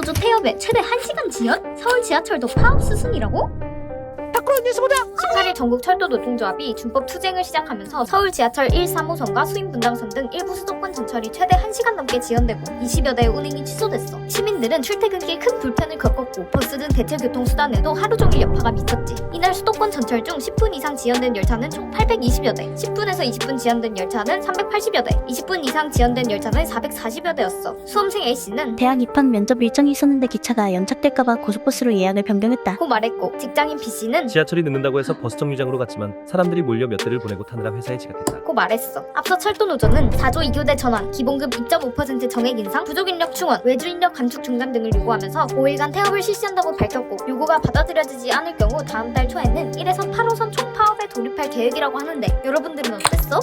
철도노조 폐업에 최대 1시간 지연? 서울 지하철도 파업 수순이라고? 탁구론 뉴스보다 18일 전국 철도 노동조합이 준법 투쟁을 시작하면서 서울 지하철 1, 3호선과 수인 분당선 등 일부 수도권 전철이 최대 1시간 넘게 지연되고 20여 대의 운행이 취소됐어. 시민들은 출퇴근길 큰 불편을 겪었고 버스 등 대체 교통수단에도 하루 종일 여파가 미쳤지. 이날 수도권 전철 중 10분 이상 지연된 열차는 총 820여 대, 10분에서 20분 지연된 열차는 380여 대, 20분 이상 지연된 열차는 440여 대였어. 수험생 A씨는 대학 입학 면접 일정이 있었는데 기차가 연착될까봐 고속버스로 예약을 변경했다. 고 말했고 직장인 B씨는 지하철이 늦는다고 해서 버스 정류장으로 갔지만 사람들이 몰려 몇 대를 보내고 타느라 회사에 지각했다. 고 말했어. 앞서 철도 노조는 4조 2교대 전환, 기본급 2.5% 정액 인상, 부족 인력 충원, 외주 인력 감축 중단 등을 요구하면서 5일간 태업을 실시한다고 밝혔고 요구가 받아들여지지 않을 경우 다음 달 초에는 1에서 8호선 총파업에 돌입할 계획이라고 하는데 여러분들은 어땠어?